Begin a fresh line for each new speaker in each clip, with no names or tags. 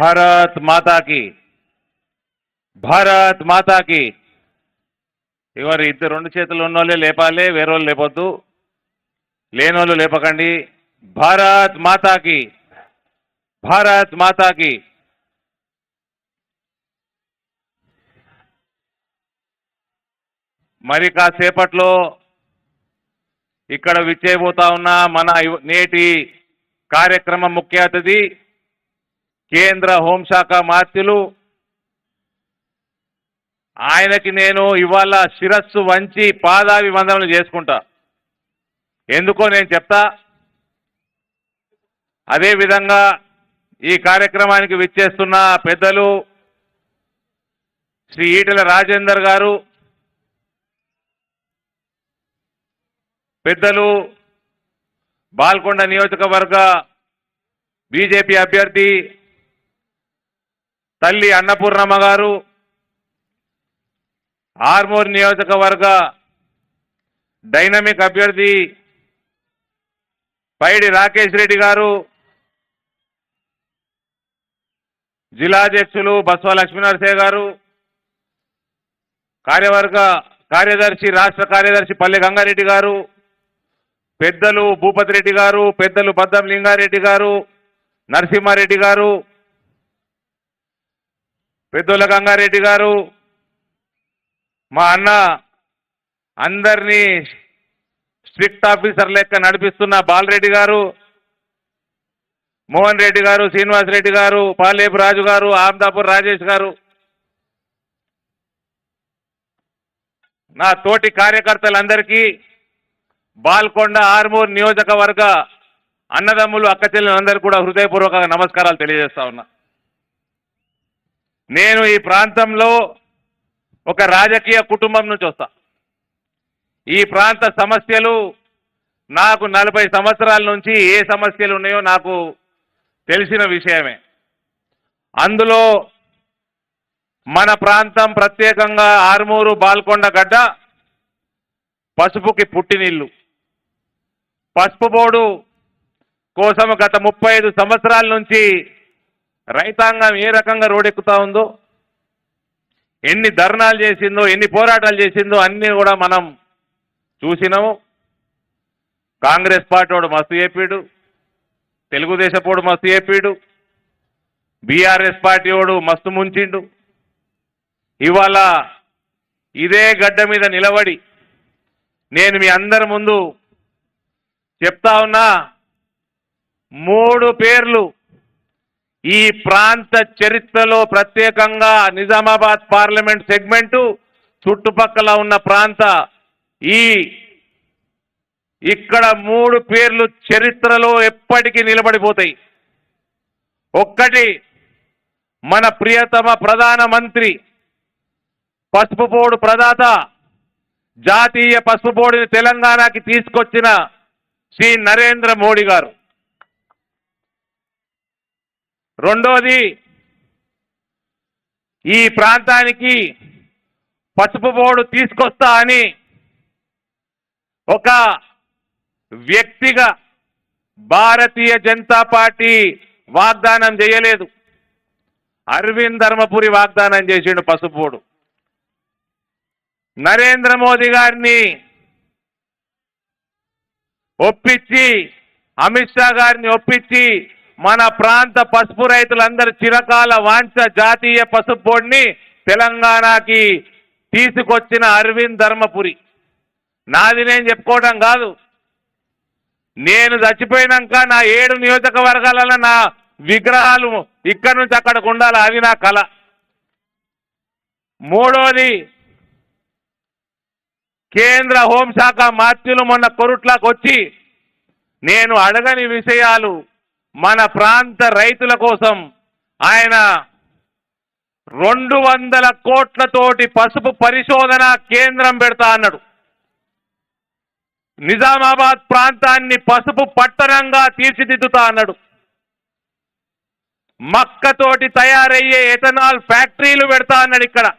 భారత్ మాతాకి భారత్ మాతాకి. ఎవరు ఇద్దరు రెండు చేతులు ఉన్నోళ్ళే లేపాలి వేరే వాళ్ళు లేపొద్దు. లేనోళ్ళు లేపకండి. భారత్ మాతాకి భారత్ మాతాకి. మరి కాసేపట్లో ఇక్కడ విచ్చేయబోతా ఉన్న మన నేటి కార్యక్రమ ముఖ్య అతిథి కేంద్ర హోంశాఖ మాత్యులు. ఆయనకి నేను ఇవాళ శిరస్సు వంచి పాదాభివందనలు చేసుకుంటా. ఎందుకో నేను చెప్తా. అదేవిధంగా ఈ కార్యక్రమానికి విచ్చేస్తున్న పెద్దలు శ్రీ ఈటెల రాజేందర్ గారు పెద్దలు బాల్కొండ నియోజకవర్గ బీజేపీ అభ్యర్థి తల్లి అన్నపూర్ణమ్మ గారు ఆర్మూర్ నియోజకవర్గ డైనమిక్ అభ్యర్థి పైడి రాకేష్ రెడ్డి గారు జిల్లాధ్యక్షులు బస్వ లక్ష్మీనరసయ్య గారు కార్యవర్గ కార్యదర్శి రాష్ట్ర కార్యదర్శి పల్లె గంగారెడ్డి గారు పెద్దలు భూపతి రెడ్డి గారు పెద్దలు బద్దం లింగారెడ్డి గారు నరసింహారెడ్డి గారు పెద్దోళ్ళ గంగారెడ్డి గారు మా అన్న అందరినీ స్ట్రిక్ట్ ఆఫీసర్ లెక్క నడిపిస్తున్న బాలరెడ్డి గారు మోహన్ రెడ్డి గారు శ్రీనివాస్ రెడ్డి గారు పాలేపు రాజు గారు ఆమ్దాపూర్ రాజేష్ గారు. నా తోటి కార్యకర్తలందరికీ బాల్కొండ ఆర్మూర్ నియోజకవర్గ అన్నదమ్ములు అక్క చెల్లెలందరూ కూడా హృదయపూర్వక నమస్కారాలు తెలియజేస్తా ఉన్నా. నేను ఈ ప్రాంతంలో ఒక రాజకీయ కుటుంబం నుంచి వస్తా. ఈ ప్రాంత సమస్యలు నాకు నలభై సంవత్సరాల నుంచి ఏ సమస్యలు ఉన్నాయో నాకు తెలిసిన విషయమే. అందులో మన ప్రాంతం ప్రత్యేకంగా ఆర్మూరు బాల్కొండ గడ్డ పసుపుకి పుట్టినిల్లు. పసుపు బోర్డు కోసం గత ముప్పై ఐదు సంవత్సరాల నుంచి రైతాంగం ఏ రకంగా రోడెక్కుతా ఉందో ఎన్ని ధర్నాలు చేసిందో ఎన్ని పోరాటాలు చేసిందో అన్నీ కూడా మనం చూసినాము. కాంగ్రెస్ పార్టీ వాడు మస్తు చెప్పాడు తెలుగుదేశపోడు మస్తు చెప్పాడు బీఆర్ఎస్ పార్టీ వాడు మస్తు ముంచిండు. ఇవాళ ఇదే గడ్డ మీద నిలబడి నేను మీ అందరి ముందు చెప్తా ఉన్నా మూడు పేర్లు ఈ ప్రాంత చరిత్రలో ప్రత్యేకంగా నిజామాబాద్ పార్లమెంట్ సెగ్మెంటు చుట్టుపక్కల ఉన్న ప్రాంత ఈ ఇక్కడ మూడు పేర్లు చరిత్రలో ఎప్పటికీ నిలబడిపోతాయి. ఒక్కటి మన ప్రియతమ ప్రధానమంత్రి పసుపు పోడు ప్రదాత జాతీయ పసుపు తెలంగాణకి తీసుకొచ్చిన శ్రీ నరేంద్ర మోడీ గారు. రెండోది ఈ ప్రాంతానికి పసుపు బోర్డు తీసుకొస్తా అని ఒక వ్యక్తిగా భారతీయ జనతా పార్టీ వాగ్దానం చేయలేదు. అరవింద్ ధర్మపురి వాగ్దానం చేసిండు పసుపోడు నరేంద్ర మోదీ గారిని ఒప్పించి అమిత్ షా గారిని ఒప్పించి మన ప్రాంత పసుపు రైతులందరి చిరకాల వాంఛ జాతీయ పసుపు బోర్డుని తెలంగాణకి తీసుకొచ్చిన అరవింద్ ధర్మపురి. నాది నేను చెప్పుకోవడం కాదు. నేను చచ్చిపోయినాక నా ఏడు నియోజకవర్గాలలో నా విగ్రహాలు ఇక్కడి నుంచి అక్కడికి ఉండాలి అది నా కళ. మూడోది కేంద్ర హోంశాఖ మాత్యులు మొన్న కొరుట్లకు వచ్చి నేను అడగని విషయాలు మన ప్రాంత రైతుల కోసం ఆయన రెండు వందల కోట్లతోటి పసుపు పరిశోధన కేంద్రం పెడతా అన్నాడు. నిజామాబాద్ ప్రాంతాన్ని పసుపు పట్టణంగా తీర్చిదిద్దుతా అన్నాడు. మక్కతోటి తయారయ్యే ఎథనాల్ ఫ్యాక్టరీలు పెడతా అన్నాడు ఇక్కడ.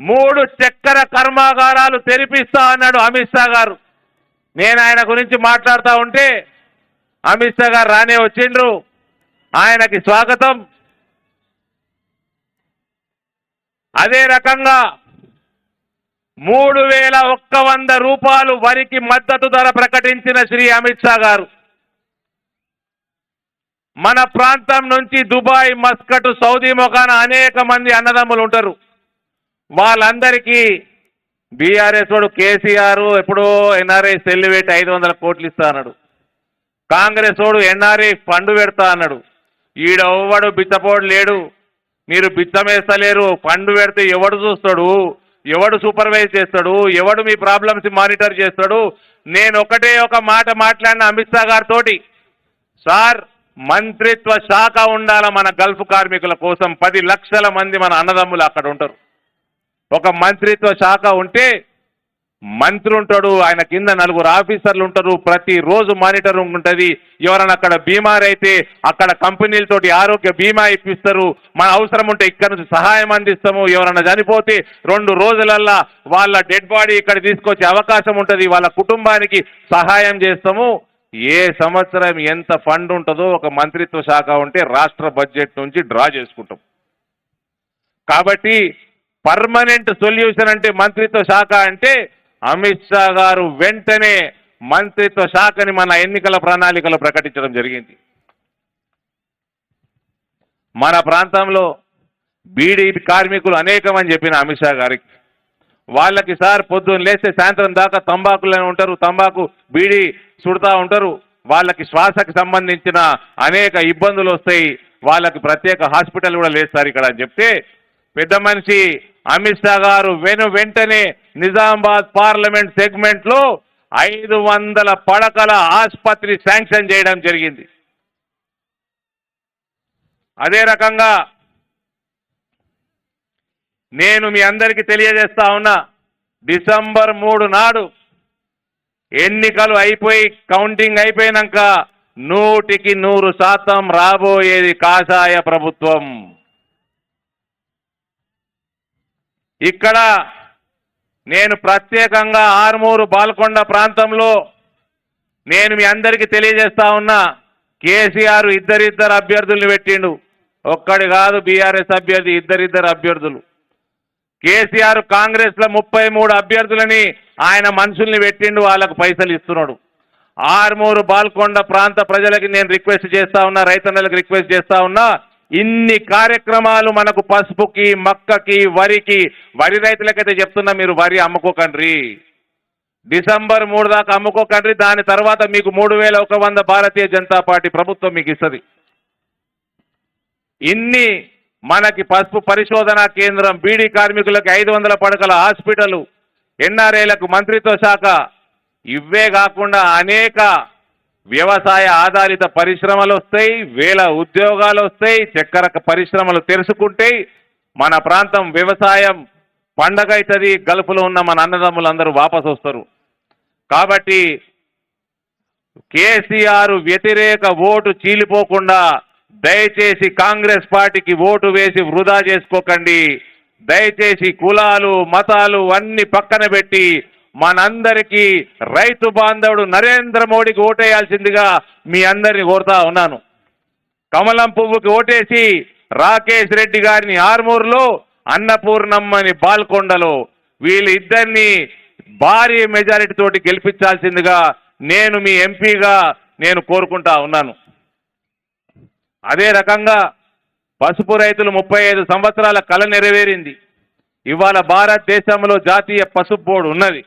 మూడు చక్కెర కర్మాగారాలు తెరిపిస్తా అన్నాడు అమిత్ షా గారు. నేను ఆయన గురించి మాట్లాడుతూ ఉంటే అమిత్ షా గారు రానే వచ్చిండ్రు. ఆయనకి స్వాగతం. అదే రకంగా మూడు వేల ఒక్క వంద రూపాయలు వరికి మద్దతు ధర ప్రకటించిన శ్రీ అమిత్ షా గారు. మన ప్రాంతం నుంచి దుబాయ్ మస్కట్ సౌదీ మొఖాన అనేక మంది అన్నదమ్ములు ఉంటారు. వాళ్ళందరికీ బీఆర్ఎస్ వాడు కేసీఆర్ ఎప్పుడో ఎన్ఆర్ఐ సెల్లు పెట్టి ఐదు వందల కోట్లు ఇస్తా అన్నాడు. కాంగ్రెస్ వాడు ఎన్ఆర్ఐ ఫండ్ పెడతా అన్నాడు. ఈడెవ్వడు బిచ్చపోడు లేడు. మీరు బిచ్చమేస్తలేరు. ఫండ్ పెడితే ఎవడు చూస్తాడు? ఎవడు సూపర్వైజ్ చేస్తాడు? ఎవడు మీ ప్రాబ్లమ్స్ మానిటర్ చేస్తాడు? నేను ఒకటే ఒక మాట మాట్లాడిన అమిత్ షా గారితోటి. సార్ మంత్రిత్వ శాఖ ఉండాల మన గల్ఫ్ కార్మికుల కోసం? పది లక్షల మంది మన అన్నదమ్ములు అక్కడ ఉంటారు. ఒక మంత్రిత్వ శాఖ ఉంటే మంత్రి ఉంటాడు ఆయన కింద నలుగురు ఆఫీసర్లు ఉంటారు ప్రతిరోజు మానిటరింగ్ ఉంటుంది. ఎవరైనా అక్కడ బీమార్ అయితే అక్కడ కంపెనీలతోటి ఆరోగ్య బీమా ఇప్పిస్తారు. మన అవసరం ఉంటే ఇక్కడ నుంచి సహాయం అందిస్తాము. ఎవరైనా చనిపోతే రెండు రోజులల్లా వాళ్ళ డెడ్ బాడీ ఇక్కడ తీసుకొచ్చే అవకాశం ఉంటుంది. వాళ్ళ కుటుంబానికి సహాయం చేస్తాము. ఏ సంవత్సరం ఎంత ఫండ్ ఉంటుందో ఒక మంత్రిత్వ శాఖ ఉంటే రాష్ట్ర బడ్జెట్ నుంచి డ్రా చేసుకుంటాం. కాబట్టి పర్మనెంట్ సొల్యూషన్ అంటే మంత్రిత్వ శాఖ అంటే అమిత్ షా గారు వెంటనే మంత్రిత్వ శాఖని మన ఎన్నికల ప్రణాళికలో ప్రకటించడం జరిగింది. మన ప్రాంతంలో బీడీ కార్మికులు అనేకమని చెప్పిన అమిత్ షా గారికి. వాళ్ళకి సార్ పొద్దున్న లేస్తే సాయంత్రం దాకా తంబాకులోనే ఉంటారు తంబాకు బీడీ సుడతా ఉంటారు. వాళ్ళకి శ్వాసకి సంబంధించిన అనేక ఇబ్బందులు వస్తాయి. వాళ్ళకి ప్రత్యేక హాస్పిటల్ కూడా లేదు సార్ ఇక్కడ అని చెప్తే పెద్ద మనిషి అమిత్ షా గారు వెను వెంటనే నిజామాబాద్ పార్లమెంట్ సెగ్మెంట్లో ఐదు వందల పడకల ఆసుపత్రి శాంక్షన్ చేయడం జరిగింది. అదే రకంగా నేను మీ అందరికీ తెలియజేస్తా ఉన్నా డిసెంబర్ మూడు నాడు ఎన్నికలు అయిపోయి కౌంటింగ్ అయిపోయినాక నూటికి నూరు శాతం రాబోయేది కాషాయ ప్రభుత్వం. ఇక్కడ నేను ప్రత్యేకంగా ఆర్మూరు బాల్కొండ ప్రాంతంలో నేను మీ అందరికీ తెలియజేస్తా ఉన్నా కేసీఆర్ ఇద్దరిద్దరు అభ్యర్థుల్ని పెట్టిండు. ఒక్కడి కాదు బీఆర్ఎస్ అభ్యర్థి ఇద్దరిద్దరు అభ్యర్థులు. కేసీఆర్ కాంగ్రెస్లో ముప్పై మూడు అభ్యర్థులని ఆయన మనుషుల్ని పెట్టిండు వాళ్ళకు పైసలు ఇస్తున్నాడు. ఆర్మూరు బాల్కొండ ప్రాంత ప్రజలకి నేను రిక్వెస్ట్ చేస్తా ఉన్నా రైతన్నలకు రిక్వెస్ట్ చేస్తా ఉన్నా ఇన్ని కార్యక్రమాలు మనకు పసుపుకి మక్కకి వరికి వరి రైతులకైతే చెప్తున్నా మీరు వరి అమ్ముకోకండ్రి. డిసెంబర్ మూడు దాకా అమ్ముకోకండ్రి దాని తర్వాత మీకు మూడు వేల ఒక వంద భారతీయ జనతా పార్టీ ప్రభుత్వం మీకు ఇస్తుంది. ఇన్ని మనకి పసుపు పరిశోధనా కేంద్రం బీడీ కార్మికులకు ఐదు వందల పడకల హాస్పిటల్ ఎన్ఆర్ఐలకు మంత్రిత్వ శాఖ. ఇవే కాకుండా అనేక వ్యవసాయ ఆధారిత పరిశ్రమలు వస్తాయి వేల ఉద్యోగాలు వస్తాయి చక్కెర పరిశ్రమలు తెలుసుకుంటే మన ప్రాంతం వ్యవసాయం పండగ అవుతుంది గల్ఫ్లో ఉన్న మన అన్నదమ్ములందరూ వాపసు వస్తారు కాబట్టి కేసీఆర్ వ్యతిరేక ఓటు చీలిపోకుండా దయచేసి కాంగ్రెస్ పార్టీకి ఓటు వేసి వృధా చేసుకోకండి. దయచేసి కులాలు మతాలు అన్ని పక్కన పెట్టి మనందరికీ రైతు బాంధవుడు నరేంద్ర మోడీకి ఓటేయాల్సిందిగా మీ అందరిని కోరుతా ఉన్నాను. కమలం పువ్వుకి ఓటేసి రాకేష్ రెడ్డి గారిని ఆర్మూర్లో అన్నపూర్ణమ్మని బాల్కొండలో వీళ్ళిద్దరిని భారీ మెజారిటీ తోటి గెలిపించాల్సిందిగా నేను మీ ఎంపీగా నేను కోరుకుంటా ఉన్నాను. అదే రకంగా పసుపు రైతులు ముప్పై ఐదు సంవత్సరాల కళ నెరవేరింది. ఇవాళ భారతదేశంలో జాతీయ పసుపు బోర్డు ఉన్నది.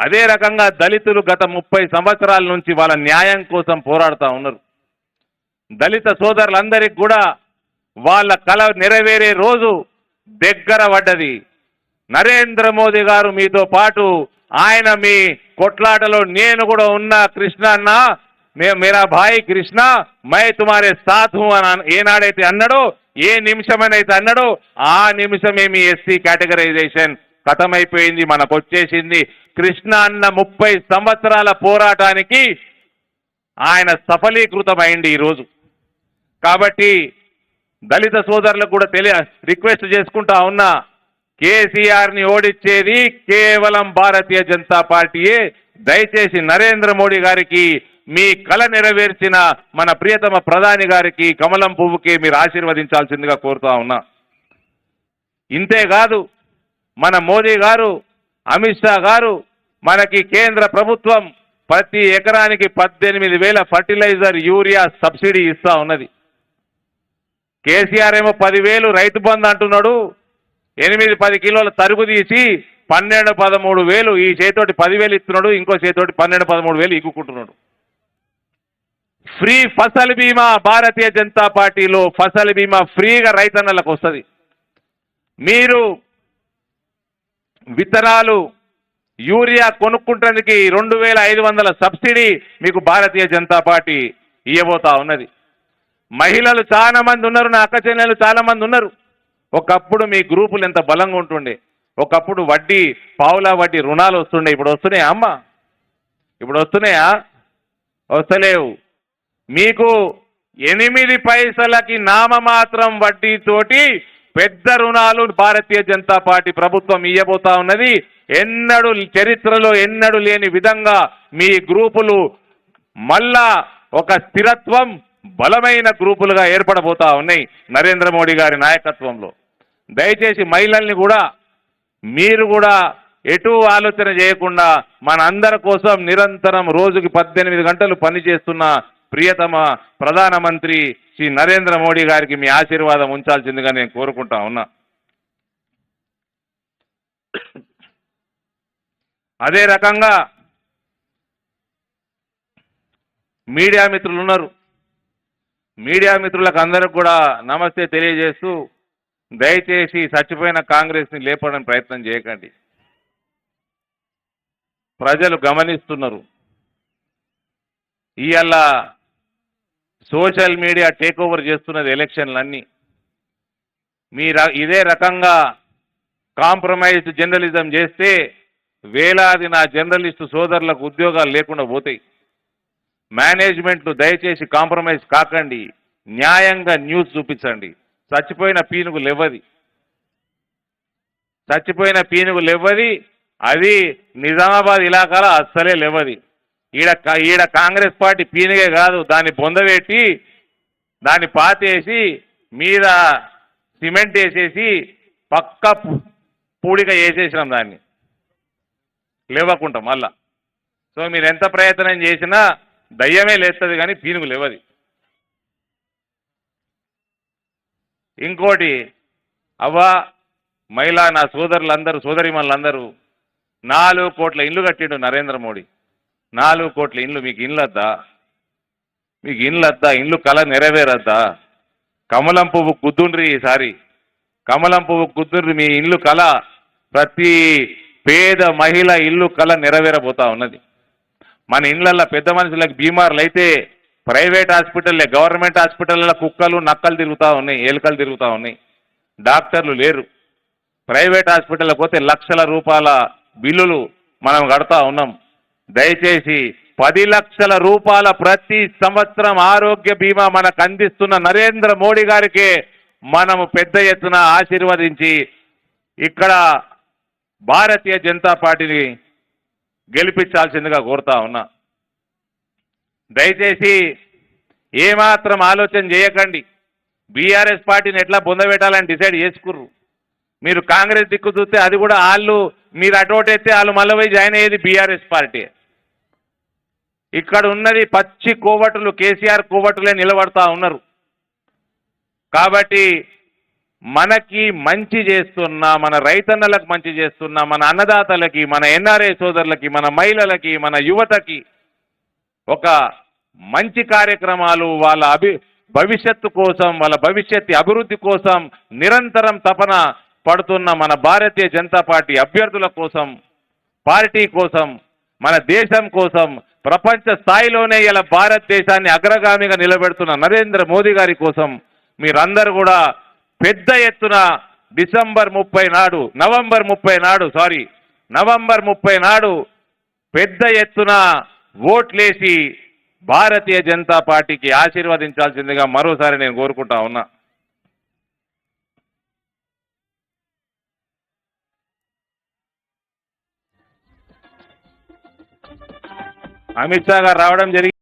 అదే రకంగా దళితులు గత ముప్పై సంవత్సరాల నుంచి వాళ్ళ న్యాయం కోసం పోరాడుతూ ఉన్నారు. దళిత సోదరులందరికీ కూడా వాళ్ళ కళ నెరవేరే రోజు దగ్గర పడ్డది. నరేంద్ర మోదీ గారు మీతో పాటు ఆయన మీ కొట్లాటలో నేను కూడా ఉన్నా కృష్ణ అన్న మే- మేరా భాయ్ కృష్ణ మై తుమారే సాధు అని ఏనాడైతే అన్నాడో ఏ నిమిషమనైతే అన్నాడో ఆ నిమిషమే మీ ఎస్సీ కేటగరైజేషన్ ఖతమైపోయింది మనకు వచ్చేసింది కృష్ణ అన్న ముప్పై సంవత్సరాల పోరాటానికి ఆయన సఫలీకృతమైంది ఈరోజు. కాబట్టి దళిత సోదరులకు కూడా తెలియ రిక్వెస్ట్ చేసుకుంటా ఉన్నా కేసీఆర్ని ఓడించేది కేవలం భారతీయ జనతా పార్టీయే. దయచేసి నరేంద్ర మోడీ గారికి మీ కళ నెరవేర్చిన మన ప్రియతమ ప్రధాని గారికి కమలం పువ్వుకి మీరు ఆశీర్వదించాల్సిందిగా కోరుతా ఉన్నా. ఇంతేకాదు మన మోదీ గారు అమిత్ షా గారు మనకి కేంద్ర ప్రభుత్వం ప్రతి ఎకరానికి పద్దెనిమిది వేల ఫర్టిలైజర్ యూరియా సబ్సిడీ ఇస్తా ఉన్నది. కేసీఆర్ ఏమో పదివేలు రైతు బంధు అంటున్నాడు. ఎనిమిది పది కిలోల తరుగు తీసి పన్నెండు పదమూడు వేలు ఈ చేతోటి పదివేలు ఇస్తున్నాడు. ఇంకో చేతోటి పన్నెండు పదమూడు వేలు ఇక్కుంటున్నాడు ఫ్రీ ఫసల్ బీమా భారతీయ జనతా పార్టీలో ఫసల్ బీమా ఫ్రీగా రైతన్నలకు వస్తుంది. మీరు విత్తనాలు యూరియా కొనుక్కుంటానికి రెండు వేల ఐదు వందల సబ్సిడీ మీకు భారతీయ జనతా పార్టీ ఇవ్వబోతా ఉన్నది. మహిళలు చాలా మంది ఉన్నారు నా అక్క చెల్లెలు చాలా మంది ఉన్నారు. ఒకప్పుడు మీ గ్రూపులు ఎంత బలంగా ఉంటుండే. ఒకప్పుడు వడ్డీ పావులా వడ్డీ రుణాలు వస్తుండే ఇప్పుడు వస్తున్నాయా అమ్మ? ఇప్పుడు వస్తున్నాయా? వస్తలేవు. మీకు ఎనిమిది పైసలకి నామమాత్రం వడ్డీతోటి పెద్ద రుణాలు భారతీయ జనతా పార్టీ ప్రభుత్వం ఇయ్యబోతా ఉన్నది. ఎన్నడూ చరిత్రలో ఎన్నడూ లేని విధంగా మీ గ్రూపులు మళ్ళా ఒక స్థిరత్వం బలమైన గ్రూపులుగా ఏర్పడబోతా ఉన్నాయి నరేంద్ర మోడీ గారి నాయకత్వంలో. దయచేసి మహిళల్ని కూడా మీరు కూడా ఎటు ఆలోచన చేయకుండా మన అందరి కోసం నిరంతరం రోజుకి పద్దెనిమిది గంటలు పనిచేస్తున్న ప్రియతమ ప్రధానమంత్రి శ్రీ నరేంద్ర మోడీ గారికి మీ ఆశీర్వాదం ఉంచాల్సిందిగా నేను కోరుకుంటా ఉన్నా. అదే రకంగా మీడియా మిత్రులు ఉన్నారు. మీడియా మిత్రులకు అందరికి కూడా నమస్తే తెలియజేస్తూ దయచేసి చచ్చిపోయిన కాంగ్రెస్ని లేపడానికి ప్రయత్నం చేయకండి. ప్రజలు గమనిస్తున్నారు. ఇవాళ సోషల్ మీడియా టేక్ ఓవర్ చేస్తున్నది ఎలక్షన్లన్నీ. మీ ర- ఇదే రకంగా కాంప్రమైజ్ జర్నలిజం చేస్తే వేలాది నా జర్నలిస్టు సోదరులకు ఉద్యోగాలు లేకుండా పోతాయి. మేనేజ్మెంట్లు దయచేసి కాంప్రమైజ్ కాకండి. న్యాయంగా న్యూస్ చూపించండి. చచ్చిపోయిన పీనుగు లెవ్వది చచ్చిపోయిన పీనుగు లెవ్వది అది నిజామాబాద్ ఇలాకాలో అస్సలే లేవది. ఈడ ఈడ కాంగ్రెస్ పార్టీ పీనుగే కాదు. దాన్ని బొందబెట్టి దాన్ని పాతేసి మీద సిమెంట్ వేసేసి పక్క పూడిక వేసేసినాం దాన్ని. లేవకుండా మళ్ళా. సో మీరు ఎంత ప్రయత్నం చేసినా దయ్యమే లేస్తుంది కానీ పీనుగు లేవది ఇంకోటి అవ్వా మహిళా నా సోదరులందరూ సోదరిమణులందరూ నాలుగు కోట్ల ఇల్లు కట్టిండు నరేంద్ర మోడీ. నాలుగు కోట్ల ఇండ్లు మీకు ఇండ్లు వద్దా మీకు ఇండ్లు వద్దా ఇండ్లు కళ నెరవేరద్దా? కమలం పువ్వు గుద్దుండ్రి ఈసారి కమలం పువ్వు కుద్దుండ్రి మీ ఇల్లు కళ. ప్రతి పేద మహిళ ఇల్లు కళ నెరవేరబోతా ఉన్నది. మన ఇండ్లల్లో పెద్ద మనుషులకు బీమార్లు అయితే ప్రైవేట్ హాస్పిటల్లే గవర్నమెంట్ హాస్పిటల్లో కుక్కలు నక్కలు తిరుగుతూ ఉన్నాయి ఎలుకలు తిరుగుతూ ఉన్నాయి. డాక్టర్లు లేరు. ప్రైవేట్ హాస్పిటల్కి పోతే లక్షల రూపాయల బిల్లులు మనం కడతా ఉన్నాం. దయచేసి పది లక్షల రూపాయల ప్రతి సంవత్సరం ఆరోగ్య బీమా మనకు అందిస్తున్న నరేంద్ర మోడీ గారికి మనము పెద్ద ఎత్తున ఆశీర్వదించి ఇక్కడ భారతీయ జనతా పార్టీని గెలిపించాల్సిందిగా కోరుతా ఉన్నా. దయచేసి ఏమాత్రం ఆలోచన చేయకండి. బీఆర్ఎస్ పార్టీని ఎట్లా పొందబెట్టాలని డిసైడ్ చేసుకుర్రు. మీరు కాంగ్రెస్ దిక్కు చూస్తే అది కూడా వాళ్ళు మీరు అటోటెత్తే వాళ్ళు మళ్ళీ పోయి జాయిన్ అయ్యేది బీఆర్ఎస్ పార్టీ. ఇక్కడ ఉన్నది పచ్చి కోవటులు కేసీఆర్ కోవటులే నిలబడతా ఉన్నారు. కాబట్టి మనకి మంచి చేస్తున్న మన రైతన్నలకు మంచి చేస్తున్న మన అన్నదాతలకి మన ఎన్ఆర్ఐ సోదరులకి మన మహిళలకి మన యువతకి ఒక మంచి కార్యక్రమాలు వాళ్ళ అభి భవిష్యత్తు కోసం వాళ్ళ భవిష్యత్తు అభివృద్ధి కోసం నిరంతరం తపన పడుతున్న మన భారతీయ జనతా పార్టీ అభ్యర్థుల కోసం పార్టీ కోసం మన దేశం కోసం ప్రపంచ స్థాయిలోనే ఇలా భారతదేశాన్ని అగ్రగామిగా నిలబెడుతున్న నరేంద్ర మోదీ గారి కోసం మీరందరూ కూడా పెద్ద ఎత్తున డిసెంబర్ ముప్పై నాడు నవంబర్ ముప్పై నాడు సారీ నవంబర్ ముప్పై నాడు పెద్ద ఎత్తున ఓట్లేసి భారతీయ జనతా పార్టీకి ఆశీర్వదించాల్సిందిగా మరోసారి నేను కోరుకుంటా ఉన్నా. అమిత్ షా గారు రావడం జరిగింది